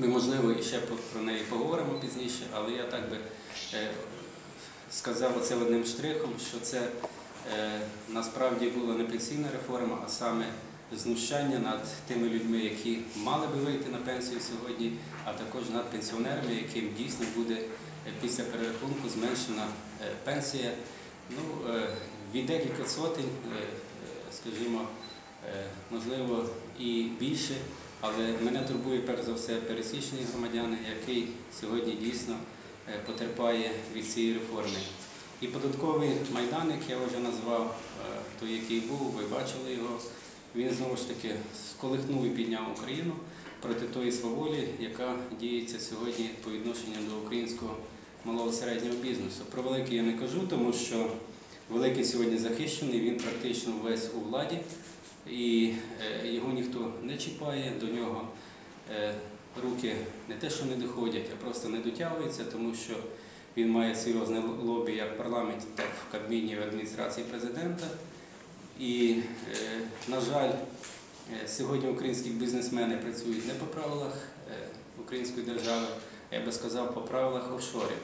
Ми, можливо, і ще про неї поговоримо пізніше, але я так би е, сказав оце одним штрихом, що це е, насправді була не пенсійна реформа, а саме знущання над тими людьми, які мали би вийти на пенсію сьогодні, а також над пенсіонерами, яким дійсно буде е, після перерахунку зменшена пенсія. Ну, від декілька сотень, скажімо, можливо, і більше. Але мене турбує перш за все пересічний громадяни, який сьогодні дійсно е, потерпає від цієї реформи. І податковий майдан, як я вже назвав, е, той, який був, ви бачили його, він знову ж таки сколихнув і підняв Україну проти тої сваволі, яка діється сьогодні по відношенню до українського малого середнього бізнесу. Про великий я не кажу, тому що великий сьогодні захищений, він практично весь у владі і е, його ніхто чіпає, до нього е, руки не те, що не доходять, а просто не дотягуються, тому що він має серйозне лобі як в парламенті, так і в Кабміні в адміністрації президента. І, е, на жаль, е, сьогодні українські бізнесмени працюють не по правилах української держави, а я би сказав, по правилах офшорів.